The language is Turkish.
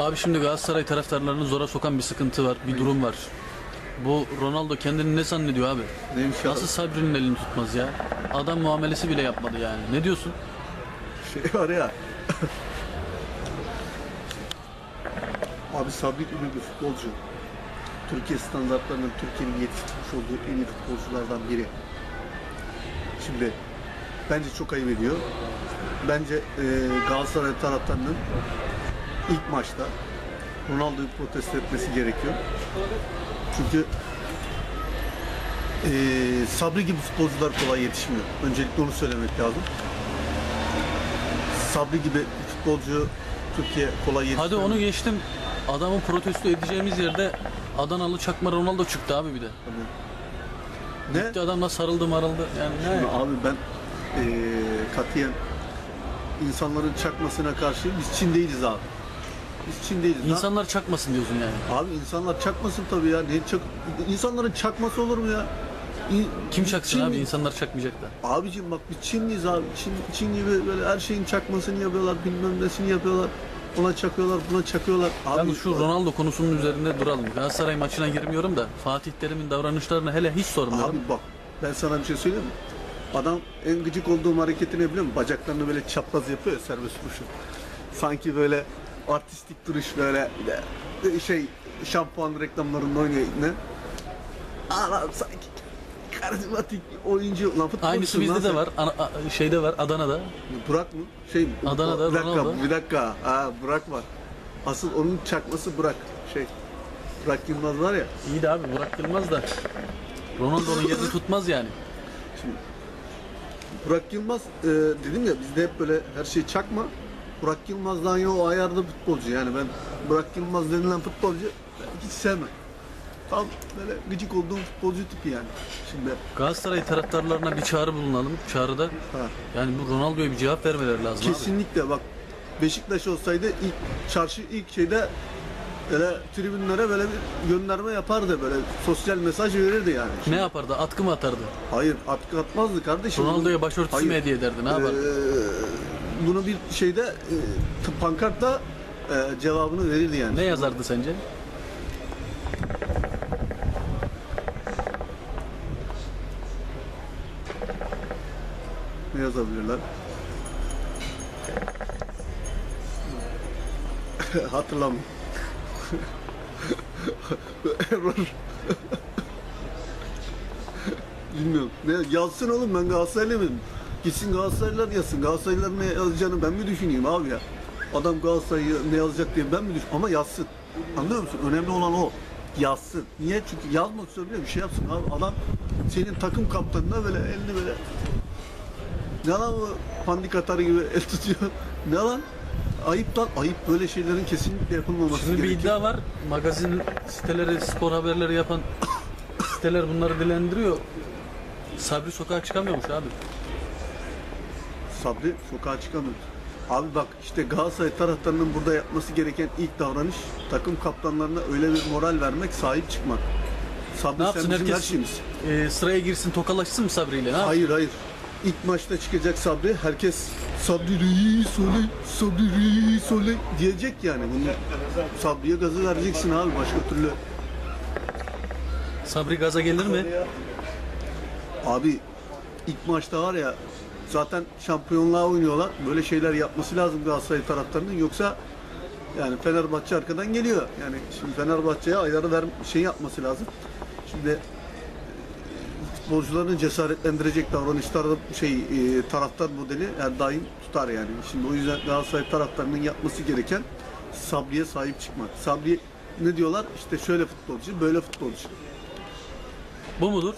Abi şimdi Galatasaray taraftarlarını zora sokan bir sıkıntı var, bir durum var. Bu Ronaldo kendini ne zannediyor abi? Neymiş ya? Nasıl Sabri'nin elini tutmaz ya? Adam muamelesi bile yapmadı yani. Ne diyorsun? Şey var ya. Abi Sabri gibi bir futbolcu. Türkiye standartlarının Türkiye'nin yetiştirmiş olduğu en iyi futbolculardan biri. Şimdi bence çok ayıp ediyor. Bence e, Galatasaray taraftarının ilk maçta Ronaldo'yu protesto etmesi gerekiyor. Çünkü e, Sabri gibi futbolcular kolay yetişmiyor. Öncelikle onu söylemek lazım. Sabri gibi futbolcu Türkiye kolay Hadi yetiştirmiyor. onu geçtim. Adamı protesto edeceğimiz yerde Adanalı çakma Ronaldo çıktı abi bir de. Ne? Gitti adamla sarıldı marıldı. Yani Şimdi ne? abi ben eee katiyen insanların çakmasına karşı biz Çin değiliz abi. Biz Çin değiliz. lan. İnsanlar çakmasın diyorsun yani. Abi insanlar çakmasın tabii ya. Ne çak... İnsanların çakması olur mu ya? İn- Kim biz çaksın Çin- abi? İnsanlar çakmayacak da. Abicim bak biz Çinliyiz abi. Çin, Çin gibi böyle her şeyin çakmasını yapıyorlar, bilmem nesini yapıyorlar. Ona çakıyorlar, buna çakıyorlar. Abi Yalnız şu Ronaldo konusunun üzerinde duralım. Galatasaray maçına girmiyorum da Fatih Terim'in davranışlarını hele hiç sormuyorum. Abi bak ben sana bir şey söyleyeyim mi? Adam en gıcık olduğum hareketini biliyor musun? Bacaklarını böyle çapraz yapıyor ya serbest vuruşu. Sanki böyle artistik duruş böyle şey şampuan reklamlarında oynuyor ne? Adam sanki karizmatik oyuncu lan futbolcusun Aynısı bizde de var. Ana- a- şeyde var Adana'da. Burak mı? Şey mi? Adana'da bir dakika, Ronaldo. bir dakika. Ha, Burak var. Asıl onun çakması Burak. Şey. Burak Yılmaz var ya. İyi de abi Burak Yılmaz da Ronaldo'nun yerini tutmaz yani. Burak Yılmaz e, dedim ya bizde hep böyle her şey çakma. Burak Yılmaz'dan ya o ayarda futbolcu yani ben Burak Yılmaz denilen futbolcu hiç sevmem. Tam böyle gıcık olduğum futbolcu tipi yani. Şimdi Galatasaray taraftarlarına bir çağrı bulunalım. Çağrıda ha, yani bu Ronaldo'ya bir cevap vermeleri lazım abi. kesinlikle bak Beşiktaş olsaydı ilk çarşı ilk şeyde böyle tribünlere böyle bir gönderme yapardı böyle sosyal mesaj verirdi yani. Ne yapardı? Atkı mı atardı? Hayır atkı atmazdı kardeşim. Ronaldo'ya başörtüsü mü hediye ederdi? Ne yapardı? Ee, bunu bir şeyde e, pankartla e, cevabını verirdi yani. Ne yazardı sence? Ne yazabilirler? Hatırlamıyorum. Error. Bilmiyorum. Ne yazsın oğlum ben Galatasaraylı mıyım? Gitsin Galatasaraylılar yazsın. Galatasaraylılar ne yazacağını ben mi düşüneyim abi ya? Adam Galatasaray'ı ne yazacak diye ben mi düşün? Ama yazsın. Anlıyor musun? Önemli olan o. Yazsın. Niye? Çünkü yazmak söylüyor bir şey yapsın abi. Adam senin takım kaptanına böyle elini böyle ne lan bu pandik atarı gibi el tutuyor. Ne lan? Ayıp lan. Ayıp böyle şeylerin kesinlikle yapılmaması Şimdi bir gerekiyor. iddia var. Magazin siteleri, spor haberleri yapan siteler bunları dilendiriyor. Sabri sokağa çıkamıyormuş abi. Sabri sokağa çıkamıyor. Abi bak işte Galatasaray taraftarının burada yapması gereken ilk davranış takım kaptanlarına öyle bir moral vermek, sahip çıkmak. Sabri Ne sen yapsın bizim her herkes şeyimiz. e, sıraya girsin tokalaşsın mı Sabri ile? Ne yapsın? Hayır hayır. İlk maçta çıkacak Sabri. Herkes Sabri reis oley, Sabri reis oley diyecek yani. Bunu Sabri'ye gazı vereceksin abi başka türlü. Sabri gaza gelir mi? Abi ilk maçta var ya zaten şampiyonluğa oynuyorlar. Böyle şeyler yapması lazım Galatasaray taraftarının. Yoksa yani Fenerbahçe arkadan geliyor. Yani şimdi Fenerbahçe'ye ayarı ver şey yapması lazım. Şimdi e, futbolcularını cesaretlendirecek davranışlar şey e, taraftar modeli her daim tutar yani. Şimdi o yüzden Galatasaray taraftarının yapması gereken Sabri'ye sahip çıkmak. Sabri ne diyorlar? İşte şöyle futbolcu, böyle futbolcu. Bu mudur?